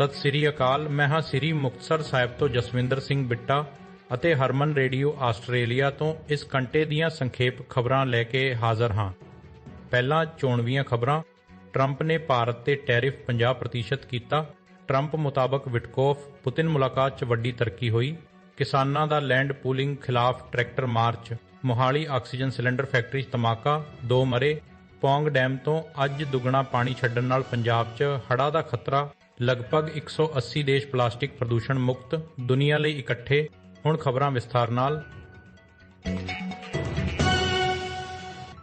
ਸਤਿ ਸ੍ਰੀ ਅਕਾਲ ਮੈਂ ਹਾਂ ਸ੍ਰੀ ਮੁਕਤਸਰ ਸਾਹਿਬ ਤੋਂ ਜਸਵਿੰਦਰ ਸਿੰਘ ਬਿੱਟਾ ਅਤੇ ਹਰਮਨ ਰੇਡੀਓ ਆਸਟ੍ਰੇਲੀਆ ਤੋਂ ਇਸ ਘੰਟੇ ਦੀਆਂ ਸੰਖੇਪ ਖਬਰਾਂ ਲੈ ਕੇ ਹਾਜ਼ਰ ਹਾਂ। ਪਹਿਲਾਂ ਚੋਣਵੀਆਂ ਖਬਰਾਂ। ਟਰੰਪ ਨੇ ਭਾਰਤ ਤੇ ਟੈਰਿਫ 50% ਕੀਤਾ। ਟਰੰਪ ਮੁਤਾਬਕ ਵਿਟਕੋਫ ਪੁਤਿਨ ਮੁਲਾਕਾਤ 'ਚ ਵੱਡੀ ਤਰੱਕੀ ਹੋਈ। ਕਿਸਾਨਾਂ ਦਾ ਲੈਂਡ ਪੂਲਿੰਗ ਖਿਲਾਫ tractor march. Mohali oxygen cylinder factory 'ਚ ਧਮਾਕਾ, ਦੋ ਮਰੇ। ਪੌਂਗ ਡੈਮ ਤੋਂ ਅੱਜ ਦੁੱਗਣਾ ਪਾਣੀ ਛੱਡਣ ਨਾਲ ਪੰਜਾਬ 'ਚ ਹੜਾ ਦਾ ਖਤਰਾ। ਲਗਭਗ 180 ਦੇਸ਼ ਪਲਾਸਟਿਕ ਪ੍ਰਦੂਸ਼ਣ ਮੁਕਤ ਦੁਨੀਆ ਲਈ ਇਕੱਠੇ। ਹੁਣ ਖਬਰਾਂ ਵਿਸਥਾਰ ਨਾਲ।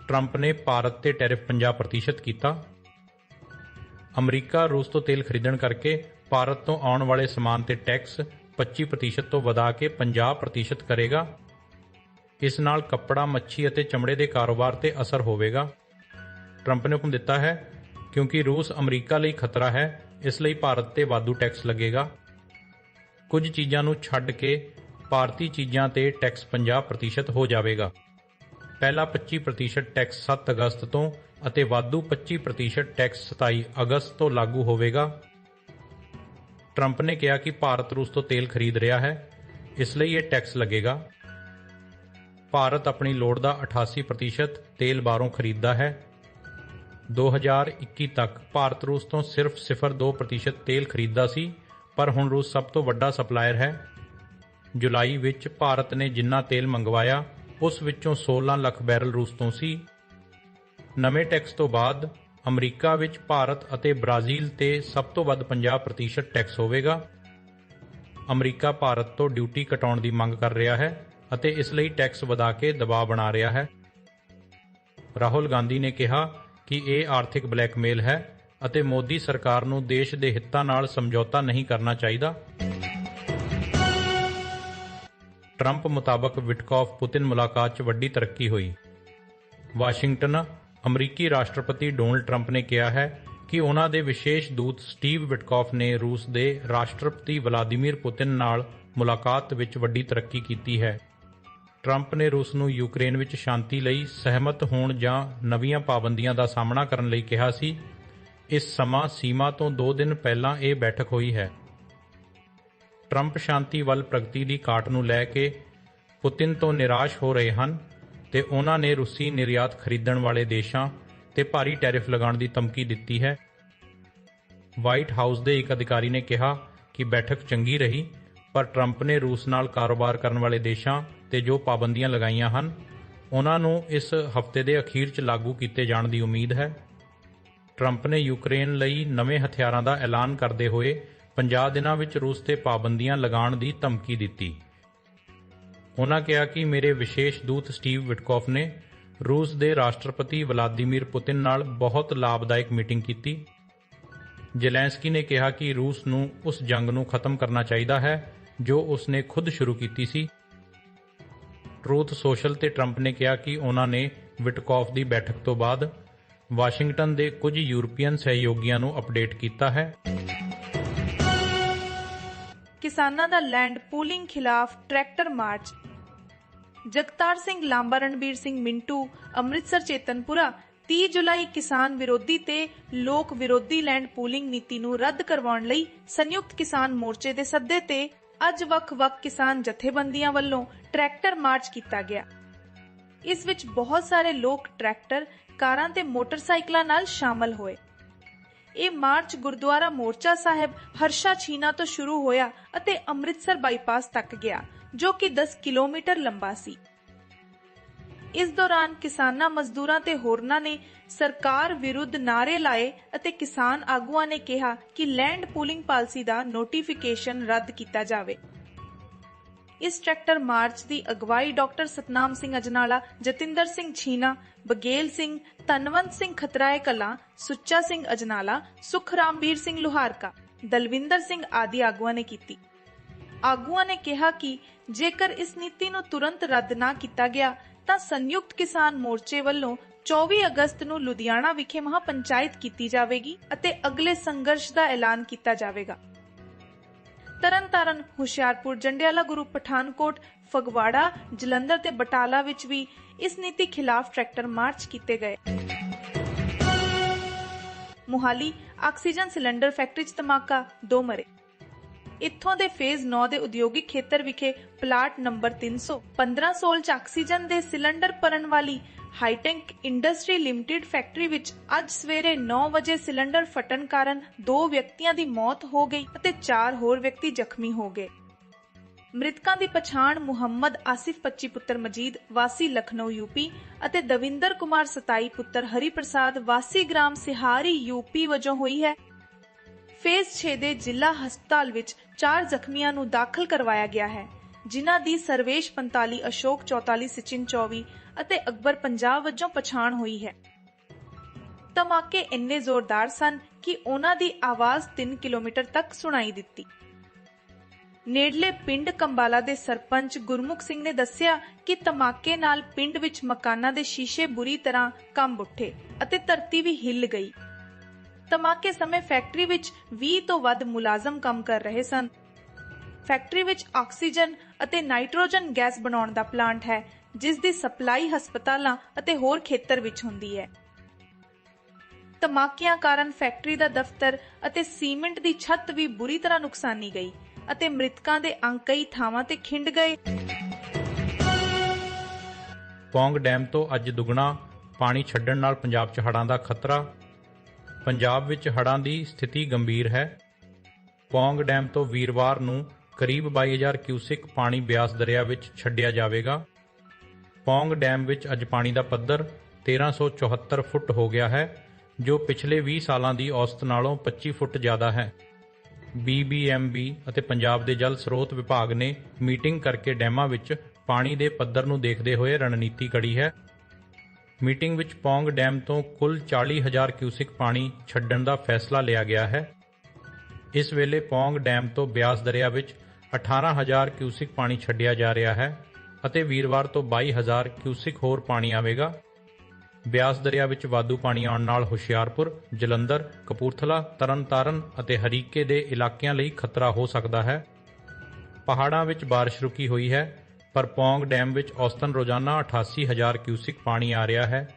ਟਰੰਪ ਨੇ ਭਾਰਤ ਤੇ ਟੈਰਿਫ 50% ਕੀਤਾ। ਅਮਰੀਕਾ ਰੂਸ ਤੋਂ ਤੇਲ ਖਰੀਦਣ ਕਰਕੇ ਭਾਰਤ ਤੋਂ ਆਉਣ ਵਾਲੇ ਸਮਾਨ ਤੇ ਟੈਕਸ 25% ਤੋਂ ਵਧਾ ਕੇ 50% ਕਰੇਗਾ। ਇਸ ਨਾਲ ਕੱਪੜਾ, ਮੱਛੀ ਅਤੇ ਚਮੜੇ ਦੇ ਕਾਰੋਬਾਰ ਤੇ ਅਸਰ ਹੋਵੇਗਾ। ਟਰੰਪ ਨੇ ਹੁਕਮ ਦਿੱਤਾ ਹੈ, ਕਿਉਂਕਿ ਰੂਸ ਅਮਰੀਕਾ ਲਈ ਖਤਰਾ ਹੈ ਇਸ ਲਈ ਭਾਰਤ ਤੇ ਵਾਧੂ ਟੈਕਸ ਲੱਗੇਗਾ। ਕੁਝ ਚੀਜ਼ਾਂ ਨੂੰ ਛੱਡ ਕੇ ਭਾਰਤੀ ਚੀਜ਼ਾਂ ਤੇ ਟੈਕਸ 50% ਹੋ ਜਾਵੇਗਾ। ਪਹਿਲਾ 25% ਟੈਕਸ 7 ਅਗਸਤ ਤੋਂ ਅਤੇ ਵਾਧੂ 25% ਟੈਕਸ 27 ਅਗਸਤ ਤੋਂ ਲਾਗੂ ਹੋਵੇਗਾ। ਟਰੰਪ ਨੇ ਕਿਹਾ ਕਿ ਭਾਰਤ ਰੂਸ ਤੋਂ ਤੇਲ ਖਰੀਦ ਰਿਹਾ ਹੈ, ਇਸ ਲਈ ਇਹ ਟੈਕਸ ਲੱਗੇਗਾ। ਭਾਰਤ ਆਪਣੀ ਲੋੜ ਦਾ 88% ਤੇਲ ਬਾਹਰੋਂ ਖਰੀਦਦਾ ਹੈ। 2021 ਤੱਕ ਭਾਰਤ ਰੂਸ ਤੋਂ ਸਿਰਫ 0.2% ਤੇਲ ਖਰੀਦਦਾ ਸੀ, ਪਰ ਹੁਣ ਰੂਸ ਸਭ ਤੋਂ ਵੱਡਾ ਸਪਲਾਇਰ ਹੈ। ਜੁਲਾਈ ਵਿੱਚ ਭਾਰਤ ਨੇ ਜਿੰਨਾ ਤੇਲ ਮੰਗਵਾਇਆ, ਉਸ ਵਿੱਚੋਂ 16 ਲੱਖ ਬੈਰਲ ਰੂਸ ਤੋਂ ਸੀ। ਨਵੇਂ ਟੈਕਸ ਤੋਂ ਬਾਅਦ ਅਮਰੀਕਾ ਵਿੱਚ ਭਾਰਤ ਅਤੇ ਬ੍ਰਾਜ਼ੀਲ ਤੇ ਸਭ ਤੋਂ ਵੱਧ 50% ਟੈਕਸ ਹੋਵੇਗਾ। ਅਮਰੀਕਾ ਭਾਰਤ ਤੋਂ ਡਿਊਟੀ ਘਟਾਉਣ ਦੀ ਮੰਗ ਕਰ ਰਿਹਾ ਹੈ ਅਤੇ ਇਸ ਲਈ ਟੈਕਸ ਵਧਾ ਕੇ ਦਬਾਅ ਬਣਾ ਰਿਹਾ ਹੈ। ਰਾਹੁਲ ਗਾਂਧੀ ਨੇ ਕਿਹਾ ਕਿ ਇਹ ਆਰਥਿਕ ਬਲੈਕਮੇਲ ਹੈ ਅਤੇ ਮੋਦੀ ਸਰਕਾਰ ਨੂੰ ਦੇਸ਼ ਦੇ ਹਿੱਤਾਂ ਨਾਲ ਸਮਝੌਤਾ ਨਹੀਂ ਕਰਨਾ ਚਾਹੀਦਾ। ਟਰੰਪ ਮੁਤਾਬਕ ਵਿਟਕੌਫ ਪੁਤਿਨ ਮੁਲਾਕਾਤ 'ਚ ਵੱਡੀ ਤਰੱਕੀ ਹੋਈ। ਵਾਸ਼ਿੰਗਟਨ ਅਮਰੀਕੀ ਰਾਸ਼ਟਰਪਤੀ ਡੋਨਲਡ ਟਰੰਪ ਨੇ ਕਿਹਾ ਹੈ ਕਿ ਉਹਨਾਂ ਦੇ ਵਿਸ਼ੇਸ਼ ਦੂਤ ਸਟੀਵ ਵਿਟਕੌਫ ਨੇ ਰੂਸ ਦੇ ਰਾਸ਼ਟਰਪਤੀ ਵਲਾਦੀਮੀਰ ਪੁਤਿਨ ਨਾਲ ਮੁਲਾਕਾਤ ਵਿੱਚ ਵੱਡੀ ਤਰੱਕੀ ਕੀਤੀ ਹੈ। ਟਰੰਪ ਨੇ ਰੂਸ ਨੂੰ ਯੂਕਰੇਨ ਵਿੱਚ ਸ਼ਾਂਤੀ ਲਈ ਸਹਿਮਤ ਹੋਣ ਜਾਂ ਨਵੀਆਂ ਪਾਬੰਦੀਆਂ ਦਾ ਸਾਹਮਣਾ ਕਰਨ ਲਈ ਕਿਹਾ ਸੀ। ਇਸ ਸਮਾਂ ਸੀਮਾ ਤੋਂ 2 ਦਿਨ ਪਹਿਲਾਂ ਇਹ ਬੈਠਕ ਹੋਈ ਹੈ। ਟਰੰਪ ਸ਼ਾਂਤੀ ਵੱਲ ਪ੍ਰਗਤੀ ਦੀ ਕਾਟ ਨੂੰ ਲੈ ਕੇ ਪੁਤਿਨ ਤੋਂ ਨਿਰਾਸ਼ ਹੋ ਰਹੇ ਹਨ ਤੇ ਉਹਨਾਂ ਨੇ ਰੂਸੀ ਨਿਰਯਾਤ ਖਰੀਦਣ ਵਾਲੇ ਦੇਸ਼ਾਂ ਤੇ ਭਾਰੀ ਟੈਰਿਫ ਲਗਾਉਣ ਦੀ ਧਮਕੀ ਦਿੱਤੀ ਹੈ। ਵਾਈਟ ਹਾਊਸ ਦੇ ਇੱਕ ਅਧਿਕਾਰੀ ਨੇ ਕਿਹਾ ਕਿ ਬੈਠਕ ਚੰਗੀ ਰਹੀ ਪਰ ਟਰੰਪ ਨੇ ਰੂਸ ਨਾਲ ਕਾਰੋਬਾਰ ਕਰਨ ਵਾਲੇ ਦੇਸ਼ਾਂ ਤੇ ਜੋ ਪਾਬੰਦੀਆਂ ਲਗਾਈਆਂ ਹਨ, ਉਹਨਾਂ ਨੂੰ ਇਸ ਹਫ਼ਤੇ ਦੇ ਅਖੀਰ 'ਚ ਲਾਗੂ ਕੀਤੇ ਜਾਣ ਦੀ ਉਮੀਦ ਹੈ। ਟਰੰਪ ਨੇ ਯੂਕਰੇਨ ਲਈ ਨਵੇਂ ਹਥਿਆਰਾਂ ਦਾ ਐਲਾਨ ਕਰਦੇ ਹੋਏ 50 ਦਿਨਾਂ ਵਿੱਚ ਰੂਸ ਤੇ ਪਾਬੰਦੀਆਂ ਲਗਾਉਣ ਦੀ ਧਮਕੀ ਦਿੱਤੀ। ਉਹਨਾਂ ਕਿਹਾ ਕਿ ਮੇਰੇ ਵਿਸ਼ੇਸ਼ ਦੂਤ ਸਟੀਵ ਵਿਟਕੌਫ ਨੇ ਰੂਸ ਦੇ ਰਾਸ਼ਟਰਪਤੀ ਵਲਾਦੀਮੀਰ ਪੁਤਿਨ ਨਾਲ ਬਹੁਤ ਲਾਭਦਾਇਕ ਮੀਟਿੰਗ ਕੀਤੀ। ਜ਼ੈਲੈਂਸਕੀ ਨੇ ਕਿਹਾ ਕਿ ਰੂਸ ਨੂੰ ਉਸ ਜੰਗ ਨੂੰ ਖਤਮ ਕਰਨਾ ਚਾਹੀਦਾ ਹੈ ਜੋ ਉਸਨੇ ਖੁਦ ਸ਼ੁਰੂ ਕੀਤੀ ਸੀ। ਟਰੂਥ ਸੋਸ਼ਲ ਤੇ ਟਰੰਪ ਨੇ ਕਿਹਾ ਕਿ ਉਹਨਾਂ ਨੇ ਵਿਟਕੌਫ ਦੀ ਬੈਠਕ ਤੋਂ ਬਾਅਦ ਵਾਸ਼ਿੰਗਟਨ ਦੇ ਕੁਝ ਯੂਰਪੀਅਨ ਸਹਿਯੋਗੀਆਂ ਨੂੰ ਅਪਡੇਟ ਕੀਤਾ ਹੈ। ਕਿਸਾਨਾਂ ਦਾ ਲੈਂਡ ਪੂਲਿੰਗ ਖਿਲਾਫ ਟਰੈਕਟਰ ਮਾਰਚ। ਜਗਤਾਰ ਸਿੰਘ ਲਾਂਬਾ, ਰਣਬੀਰ ਸਿੰਘ ਮਿੰਟੂ, ਅੰਮ੍ਰਿਤਸਰ ਚੇਤਨਪੁਰਾ 30 ਜੁਲਾਈ ਕਿਸਾਨ ਵਿਰੋਧੀ ਤੇ ਲੋਕ ਵਿਰੋਧੀ ਲੈਂਡ ਪੂਲਿੰਗ ਨੀਤੀ ਨੂੰ ਰੱਦ ਕਰਵਾਉਣ ਲਈ ਸੰਯੁਕਤ ਕਿਸਾਨ ਮੋਰਚੇ ਦੇ ਸੱਦੇ ਤੇ ਅੱਜ ਵੱਖ-ਵੱਖ ਕਿਸਾਨ ਜਥੇਬੰਦੀਆਂ ਵੱਲੋਂ ਟਰੈਕਟਰ ਮਾਰਚ ਕੀਤਾ ਗਿਆ। ਇਸ ਵਿੱਚ ਬਹੁਤ ਸਾਰੇ ਲੋਕ ਟਰੈਕਟਰ, ਕਾਰਾਂ ਤੇ ਮੋਟਰਸਾਈਕਲਾਂ ਨਾਲ ਸ਼ਾਮਲ ਹੋਏ। ਇਹ ਮਾਰਚ ਗੁਰਦੁਆਰਾ ਮੋਰਚਾ ਸਾਹਿਬ ਹਰਸ਼ਾ ਛੀਨਾ ਤੋਂ ਸ਼ੁਰੂ ਹੋਇਆ ਅਤੇ ਅੰਮ੍ਰਿਤਸਰ ਬਾਈਪਾਸ ਤੱਕ ਗਿਆ, ਜੋ ਕਿ 10 ਕਿਲੋਮੀਟਰ ਲੰਬਾ ਸੀ। ਇਸ ਦੌਰਾਨ ਕਿਸਾਨਾਂ ਮਜ਼ਦੂਰਾਂ ਤੇ ਹੋਰਨਾਂ ਨੇ ਸਰਕਾਰ ਵਿਰੁੱਧ ਨਾਰੇ ਲਾਏ ਅਤੇ ਕਿਸਾਨ ਆਗੂਆਂ ਨੇ ਕਿਹਾ ਕਿ ਲੈਂਡ ਪੂਲਿੰਗ ਪਾਲਿਸੀ ਦਾ ਨੋਟੀਫਿਕੇਸ਼ਨ ਰੱਦ ਕੀਤਾ ਜਾਵੇ। ਇਸ ਟਰੈਕਟਰ ਮਾਰਚ ਦੀ ਅਗਵਾਈ ਡਾਕਟਰ ਸਤਨਾਮ ਸਿੰਘ ਅਜਨਾਲਾ, ਜਤਿੰਦਰ ਸਿੰਘ ਛੀਨਾ, ਬਗੇਲ ਸਿੰਘ ਤਨਵੰਤ ਸਿੰਘ ਖਤਰਾਏ ਕਲਾ, ਸੁੱਚਾ ਸਿੰਘ ਅਜਨਾਲਾ, ਸੁਖਰਾਮਵੀਰ ਸਿੰਘ ਲੁਹਾਰਕਾ, ਦਲਵਿੰਦਰ ਸਿੰਘ ਆਦਿ ਆਗੂਆਂ ਨੇ ਕੀਤੀ। ਆਗੂਆਂ ਨੇ ਕਿਹਾ ਕਿ ਜੇਕਰ ਇਸ ਨੀਤੀ ਨੂੰ ਤੁਰੰਤ ਰੱਦ ਨਾ ਕੀਤਾ ਗਿਆ ਤਾਂ ਸੰਯੁਕਤ ਕਿਸਾਨ ਮੋਰਚੇ ਵੱਲੋਂ 24 ਅਗਸਤ ਨੂੰ ਲੁਧਿਆਣਾ ਵਿਖੇ ਮਹਾ ਪੰਚਾਇਤ ਕੀਤੀ ਜਾਵੇਗੀ ਅਤੇ ਅਗਲੇ ਸੰਘਰਸ਼ ਦਾ ਐਲਾਨ ਕੀਤਾ ਜਾਵੇਗਾ। ਤਰਨਤਾਰਨ, ਹੁਸ਼ਿਆਰਪੁਰ, ਜੰਡਿਆਲਾ, ਗੁਰੂ ਪਠਾਨਕੋਟ, ਫਗਵਾੜਾ, ਜਲੰਧਰ ਤੇ ਬਟਾਲਾ ਵਿੱਚ ਵੀ ਇਸ ਨੀਤੀ ਖਿਲਾਫ ਟਰੈਕਟਰ ਮਾਰਚ ਕੀਤੇ ਗਏ। ਮੁਹਾਲੀ, ਆਕਸੀਜਨ ਸਿਲੰਡਰ ਫੈਕਟਰੀ 'ਚ ਧਮਾਕਾ, ਦੋ ਮਰੇ। ਇੱਥੋਂ ਦੇ ਫੇਜ਼ 9 ਦੇ ਉਦਯੋਗਿਕ ਖੇਤਰ ਵਿਖੇ ਪਲਾਟ ਨੰਬਰ 300 1516 ਚ ਆਕਸੀਜਨ ਦੇ ਸਿਲੰਡਰ ਭਰਨ ਵਾਲੀ ਹਾਈਟੈਂਕ ਇੰਡਸਟਰੀ ਲਿਮਟਿਡ ਫੈਕਟਰੀ ਵਿੱਚ ਅੱਜ ਸਵੇਰੇ 9 ਵਜੇ ਸਿਲੰਡਰ ਫਟਣ ਕਾਰਨ ਦੋ ਵਿਅਕਤੀਆਂ ਦੀ ਮੌਤ ਹੋ ਗਈ ਅਤੇ ਚਾਰ ਹੋਰ ਵਿਅਕਤੀ ਜ਼ਖਮੀ ਹੋ ਗਏ। ਮ੍ਰਿਤਕਾਂ ਦੀ ਪਛਾਣ ਮੁਹੰਮਦ ਆਸਿਫ 25 ਪੁੱਤਰ ਮਜੀਦ, ਵਾਸੀ ਲਖਨਊ ਯੂਪੀ ਅਤੇ ਦਵਿੰਦਰ ਕੁਮਾਰ 27 ਪੁੱਤਰ ਹਰੀ ਪ੍ਰਸਾਦ ਵਾਸੀ ਗ੍ਰਾਮ ਸਿਹਾਰੀ ਯੂਪੀ ਵਜੋਂ ਹੋਈ ਹੈ। ਫੇਜ਼ 6 ਦੇ ਜ਼ਿਲ੍ਹਾ ਹਸਪਤਾਲ ਵਿੱਚ ਚਾਰ ਜ਼ਖਮੀਆਂ ਨੂੰ ਦਾਖਲ ਕਰਵਾਇਆ ਗਿਆ ਹੈ, ਜਿਨ੍ਹਾਂ ਦੀ ਸਰਵੇਸ਼ 45 ਅਸ਼ੋਕ 44 ਸਚਿਨ 24 ਅਤੇ ਅਕਬਰ 50 ਵਜੋਂ ਪਛਾਣ ਹੋਈ ਹੈ। ਧਮਾਕੇ ਇੰਨੇ ਜ਼ੋਰਦਾਰ ਸਨ ਕਿ ਉਹਨਾਂ ਦੀ ਆਵਾਜ਼ 3 ਕਿਲੋਮੀਟਰ ਤੱਕ ਸੁਣਾਈ ਦਿੱਤੀ। ਨੇੜਲੇ ਪਿੰਡ ਕੰਬਾਲਾ ਦੇ ਸਰਪੰਚ ਗੁਰਮੁਖ ਸਿੰਘ ਨੇ ਦੱਸਿਆ ਕਿ ਧਮਾਕੇ ਨਾਲ ਪਿੰਡ ਵਿੱਚ ਮਕਾਨਾਂ ਦੇ ਸ਼ੀਸ਼ੇ ਬੁਰੀ ਤਰ੍ਹਾਂ ਕੰਬ ਉੱਠੇ ਅਤੇ ਧਰਤੀ ਵੀ ਹਿੱਲ ਗਈ। ਧਮਾਕੇ ਸਮੇਂ ਫੈਕਟਰੀ ਵਿੱਚ 20 ਤੋਂ ਵੱਧ ਮੁਲਾਜ਼ਮ ਕੰਮ ਕਰ ਰਹੇ ਸਨ। ਫੈਕਟਰੀ ਵਿੱਚ ਆਕਸੀਜਨ ਅਤੇ ਨਾਈਟ੍ਰੋਜਨ ਗੈਸ ਬਣਾਉਣ ਦਾ ਪਲਾਂਟ ਹੈ, ਜਿਸ ਦੀ ਸਪਲਾਈ ਹਸਪਤਾਲਾਂ ਅਤੇ ਹੋਰ ਖੇਤਰ ਵਿੱਚ ਹੁੰਦੀ ਹੈ। ਧਮਾਕਿਆਂ ਕਾਰਨ ਫੈਕਟਰੀ ਦਾ ਦਫ਼ਤਰ ਅਤੇ ਸੀਮੈਂਟ ਦੀ ਛੱਤ ਵੀ ਬੁਰੀ ਤਰ੍ਹਾਂ ਨੁਕਸਾਨੀ ਗਈ ਅਤੇ ਮ੍ਰਿਤਕਾਂ ਦੇ ਅੰਗ ਕਈ ਥਾਵਾਂ ਤੇ ਖਿੰਡ ਗਏ। ਪੌਂਗ ਡੈਮ ਤੋਂ ਅੱਜ ਦੁੱਗਣਾ, ਪਾਣੀ ਛੱਡਣ ਨਾਲ ਪੰਜਾਬ 'ਚ ਹੜ੍ਹਾਂ ਦਾ ਖਤਰਾ ਪੰਜਾਬ ਵਿੱਚ ਹੜ੍ਹਾਂ ਦੀ ਸਥਿਤੀ ਗੰਭੀਰ ਹੈ। ਪੌਂਗ ਡੈਮ ਤੋਂ ਵੀਰਵਾਰ ਨੂੰ ਕਰੀਬ 22000 ਕਿਊਸਿਕ ਪਾਣੀ ਬਿਆਸ ਦਰਿਆ ਵਿੱਚ ਛੱਡਿਆ ਜਾਵੇਗਾ। ਪੌਂਗ ਡੈਮ ਵਿੱਚ ਅੱਜ ਪਾਣੀ ਦਾ ਪੱਧਰ 1374 ਫੁੱਟ ਹੋ ਗਿਆ ਹੈ, ਜੋ ਪਿਛਲੇ 20 ਸਾਲਾਂ ਦੀ ਔਸਤ ਨਾਲੋਂ 25 ਫੁੱਟ ਜ਼ਿਆਦਾ ਹੈ। BBMB ਅਤੇ ਪੰਜਾਬ ਦੇ ਜਲ ਸਰੋਤ ਵਿਭਾਗ ਨੇ ਮੀਟਿੰਗ ਕਰਕੇ ਡੈਮਾਂ ਵਿੱਚ ਪਾਣੀ ਦੇ ਪੱਧਰ ਨੂੰ ਦੇਖਦੇ ਹੋਏ ਰਣਨੀਤੀ ਘੜੀ ਹੈ। ਮੀਟਿੰਗ ਵਿੱਚ ਪੌਂਗ ਡੈਮ ਤੋਂ ਕੁੱਲ 40000 ਕਿਊਸਿਕ ਪਾਣੀ ਛੱਡਣ ਦਾ ਫੈਸਲਾ ਲਿਆ ਗਿਆ ਹੈ। ਇਸ ਵੇਲੇ ਪੌਂਗ ਡੈਮ ਤੋਂ ਬਿਆਸ ਦਰਿਆ ਵਿੱਚ 18000 ਕਿਊਸਿਕ ਪਾਣੀ ਛੱਡਿਆ ਜਾ ਰਿਹਾ ਹੈ ਅਤੇ ਵੀਰਵਾਰ ਤੋਂ 22000 ਕਿਊਸਿਕ ਹੋਰ ਪਾਣੀ ਆਵੇਗਾ। ਬਿਆਸ ਦਰਿਆ ਵਿੱਚ ਵਾਧੂ ਪਾਣੀ ਆਉਣ ਨਾਲ ਹੁਸ਼ਿਆਰਪੁਰ, ਜਲੰਧਰ, ਕਪੂਰਥਲਾ, ਤਰਨਤਾਰਨ ਅਤੇ ਹਰੀਕੇ ਦੇ ਇਲਾਕਿਆਂ ਲਈ ਖਤਰਾ ਹੋ ਸਕਦਾ ਹੈ। ਪਹਾੜਾਂ ਵਿੱਚ ਬਾਰਿਸ਼ ਰੁਕੀ ਹੋਈ ਹੈ ਪਰ ਪੌਂਗ ਡੈਮ ਵਿੱਚ ਔਸਤਨ ਰੋਜ਼ਾਨਾ 88000 ਕਿਊਸਿਕ ਪਾਣੀ ਆ ਰਿਹਾ ਹੈ।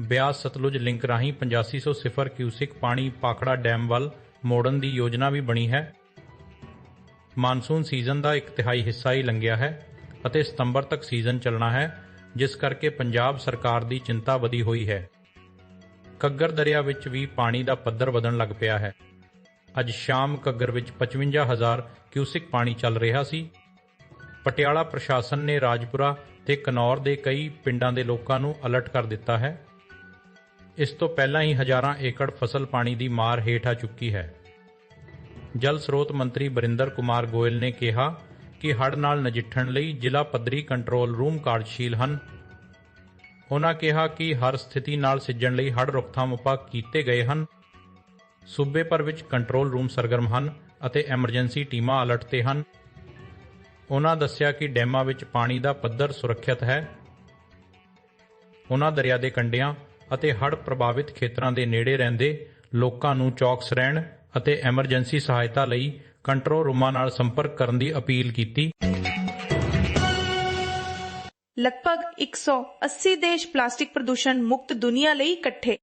ਬਿਆਸ ਸਤਲੁਜ ਲਿੰਕ ਰਾਹੀਂ 8500 ਸਿਫਰ ਕਿਊਸਿਕ ਪਾਣੀ ਪਾਖੜਾ ਡੈਮ ਵੱਲ ਮੋੜਨ ਦੀ ਯੋਜਨਾ ਵੀ ਬਣੀ ਹੈ। ਮਾਨਸੂਨ ਸੀਜ਼ਨ ਦਾ ਇੱਕ ਤਿਹਾਈ ਹਿੱਸਾ ਹੀ ਲੰਘਿਆ ਹੈ ਅਤੇ ਸਤੰਬਰ ਤੱਕ ਸੀਜ਼ਨ ਚੱਲਣਾ ਹੈ, ਜਿਸ ਕਰਕੇ ਪੰਜਾਬ ਸਰਕਾਰ ਦੀ ਚਿੰਤਾ ਵਧੀ ਹੋਈ ਹੈ। ਕੱਗਰ ਦਰਿਆ ਵਿੱਚ ਵੀ ਪਾਣੀ ਦਾ ਪੱਧਰ ਵਧਣ ਲੱਗ ਪਿਆ ਹੈ। ਅੱਜ ਸ਼ਾਮ ਕੱਗਰ ਵਿੱਚ 55000 ਕਿਊਸਿਕ ਪਾਣੀ ਚੱਲ ਰਿਹਾ ਸੀ। ਪਟਿਆਲਾ ਪ੍ਰਸ਼ਾਸਨ ਨੇ ਰਾਜਪੁਰਾ ਤੇ ਕਨੌਰ ਦੇ ਕਈ ਪਿੰਡਾਂ ਦੇ ਲੋਕਾਂ ਨੂੰ ਅਲਰਟ ਕਰ ਦਿੱਤਾ ਹੈ। ਇਸ ਤੋਂ ਪਹਿਲਾਂ ਹੀ ਹਜ਼ਾਰਾਂ ਏਕੜ ਫਸਲ ਪਾਣੀ ਦੀ ਮਾਰ ਹੇਠ ਆ ਚੁੱਕੀ ਹੈ। ਜਲ ਸਰੋਤ ਮੰਤਰੀ ਬਰਿੰਦਰ ਕੁਮਾਰ ਗੋਇਲ ਨੇ ਕਿਹਾ ਕਿ ਹੜ੍ਹ ਨਾਲ ਨਜਿੱਠਣ ਲਈ ਜ਼ਿਲ੍ਹਾ ਪੱਧਰੀ ਕੰਟਰੋਲ ਰੂਮ ਕਾਰਜਸ਼ੀਲ ਹਨ। ਉਹਨਾਂ ਕਿਹਾ ਕਿ ਹਰ ਸਥਿਤੀ ਨਾਲ ਸਿੱਝਣ ਲਈ ਹੜ੍ਹ ਰੋਕਥਾਮ ਉਪਾਅ ਕੀਤੇ ਗਏ ਹਨ। ਸੂਬੇ ਭਰ ਵਿੱਚ ਕੰਟਰੋਲ ਰੂਮ ਸਰਗਰਮ ਹਨ ਅਤੇ ਐਮਰਜੈਂਸੀ ਟੀਮਾਂ ਅਲਰਟ ਤੇ ਹਨ। ਉਹਨਾਂ ਦੱਸਿਆ ਕਿ ਡੈਮਾਂ ਵਿੱਚ ਪਾਣੀ ਦਾ ਪੱਧਰ ਸੁਰੱਖਿਅਤ ਹੈ। ਉਹਨਾਂ ਦਰਿਆ ਦੇ ਕੰਢਿਆਂ ਅਤੇ ਹੜ੍ਹ ਪ੍ਰਭਾਵਿਤ ਖੇਤਰਾਂ ਦੇ ਨੇੜੇ ਰਹਿੰਦੇ ਲੋਕਾਂ ਨੂੰ ਚੌਕਸ ਰਹਿਣ ਅਤੇ ਐਮਰਜੈਂਸੀ ਸਹਾਇਤਾ ਲਈ ਕੰਟਰੋਲ ਰੂਮਾਂ ਨਾਲ ਸੰਪਰਕ ਕਰਨ ਦੀ ਅਪੀਲ ਕੀਤੀ। ਲਗਭਗ 180 ਦੇਸ਼ ਪਲਾਸਟਿਕ ਪ੍ਰਦੂਸ਼ਣ ਮੁਕਤ ਦੁਨੀਆ ਲਈ ਇਕੱਠੇ।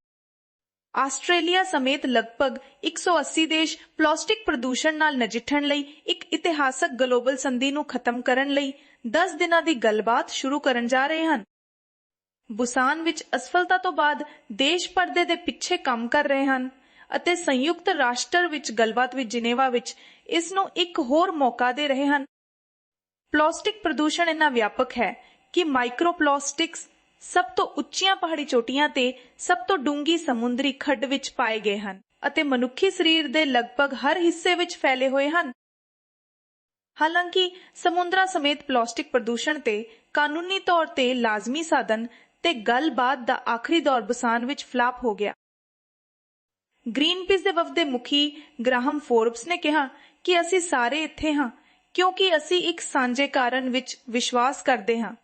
ਆਸਟ੍ਰੇਲੀਆ ਸਮੇਤ ਲਗਭਗ 180 ਦੇਸ਼ ਪਲਾਸਟਿਕ ਪ੍ਰਦੂਸ਼ਣ ਨਾਲ ਨਜਿੱਠਣ ਲਈ ਇੱਕ ਇਤਿਹਾਸਕ ਗਲੋਬਲ ਸੰਧੀ ਨੂੰ ਖਤਮ ਕਰਨ ਲਈ 10 ਦਿਨਾਂ ਦੀ ਗੱਲਬਾਤ ਸ਼ੁਰੂ ਕਰਨ ਜਾ ਰਹੇ ਹਨ। ਬੁਸਾਨ ਵਿੱਚ ਅਸਫਲਤਾ ਤੋਂ ਬਾਅਦ ਦੇਸ਼ ਪਰਦੇ ਦੇ ਪਿੱਛੇ ਕੰਮ ਕਰ ਰਹੇ ਹਨ ਅਤੇ ਸੰਯੁਕਤ ਰਾਸ਼ਟਰ ਵਿੱਚ ਗੱਲਬਾਤ ਵਿੱਚ ਜਿਨੇਵਾ ਵਿੱਚ ਇਸ ਨੂੰ ਇੱਕ ਹੋਰ ਮੌਕਾ ਦੇ ਰਹੇ ਹਨ। ਪਲਾਸਟਿਕ ਪ੍ਰਦੂਸ਼ਣ ਇੰਨਾ ਵਿਆਪਕ ਹੈ ਕਿ ਮਾਈਕਰੋਪਲਾਸਟਿਕਸ ਸਭ ਤੋਂ ਉੱਚੀਆਂ ਪਹਾੜੀ ਚੋਟੀਆਂ ਤੇ ਸਭ ਤੋਂ ਡੂੰਗੀ ਸਮੁੰਦਰੀ ਖੱਡ ਵਿੱਚ ਪਾਏ ਗਏ ਹਨ ਅਤੇ ਮਨੁੱਖੀ ਸਰੀਰ ਦੇ ਲਗਭਗ ਹਰ ਹਿੱਸੇ ਵਿੱਚ ਫੈਲੇ ਹੋਏ ਹਨ। ਹਾਲਾਂਕਿ, ਸਮੁੰਦਰਾਂ ਸਮੇਤ ਪਲਾਸਟਿਕ ਪ੍ਰਦੂਸ਼ਣ ਤੇ ਕਾਨੂੰਨੀ ਤੌਰ ਤੇ ਲਾਜ਼ਮੀ ਸਾਧਨ ਤੇ ਗੱਲਬਾਤ ਦਾ ਆਖਰੀ ਦੌਰ ਬੁਸਾਨ ਵਿੱਚ ਫਲਾਪ ਹੋ ਗਿਆ। ਗ੍ਰੀਨਪੀਸ ਦੇ ਵਫਦ ਦੇ ਮੁਖੀ ਗ੍ਰਾਹਮ ਫੋਰਬਸ ਨੇ ਕਿਹਾ ਕਿ ਅਸੀਂ ਸਾਰੇ ਇੱਥੇ ਹਾਂ, ਕਿਉਂਕਿ ਅਸੀਂ ਇੱਕ ਸਾਂਝੇ ਕਾਰਨ ਵਿੱਚ ਵਿਸ਼ਵਾਸ ਕਰਦੇ ਹਾਂ।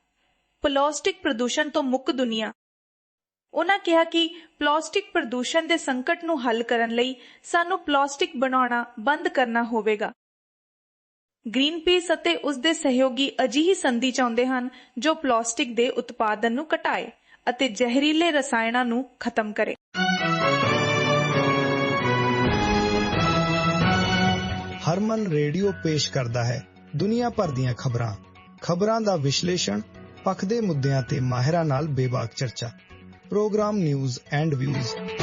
ਪਲਾਸਟਿਕ ਪ੍ਰਦੂਸ਼ਣ ਤੋਂ ਮੁੱਕ ਦੁਨੀਆ। ਉਹਨਾਂ ਕਿਹਾ ਕਿ ਪਲਾਸਟਿਕ ਪ੍ਰਦੂਸ਼ਣ ਦੇ ਸੰਕਟ ਨੂੰ ਹੱਲ ਕਰਨ ਲਈ ਸਾਨੂੰ ਪਲਾਸਟਿਕ ਬਣਾਉਣਾ ਬੰਦ ਕਰਨਾ ਹੋਵੇਗਾ। ਗ੍ਰੀਨਪੀਸ ਅਤੇ ਉਸ ਦੇ ਸਹਿਯੋਗੀ ਅਜਿਹੀ ਸੰਧੀ ਚਾਹੁੰਦੇ ਹਨ ਜੋ ਪਲਾਸਟਿਕ ਦੇ ਉਤਪਾਦਨ ਨੂੰ ਘਟਾਏ ਅਤੇ ਜ਼ਹਿਰੀਲੇ ਰਸਾਇਣਾਂ ਨੂੰ ਖਤਮ ਕਰੇ। ਹਰਮਨ ਰੇਡੀਓ ਪੇਸ਼ ਕਰਦਾ ਹੈ ਦੁਨੀਆ ਭਰ ਦੀਆਂ ਖਬਰਾਂ। ਖਬਰਾਂ ਦਾ ਵਿਸ਼ਲੇਸ਼ਣ ਪੱਖ ਦੇ ਮੁੱਦਿਆਂ ਤੇ ਮਾਹਿਰਾਂ ਨਾਲ ਬੇਬਾਕ ਚਰਚਾ। Programme news and views.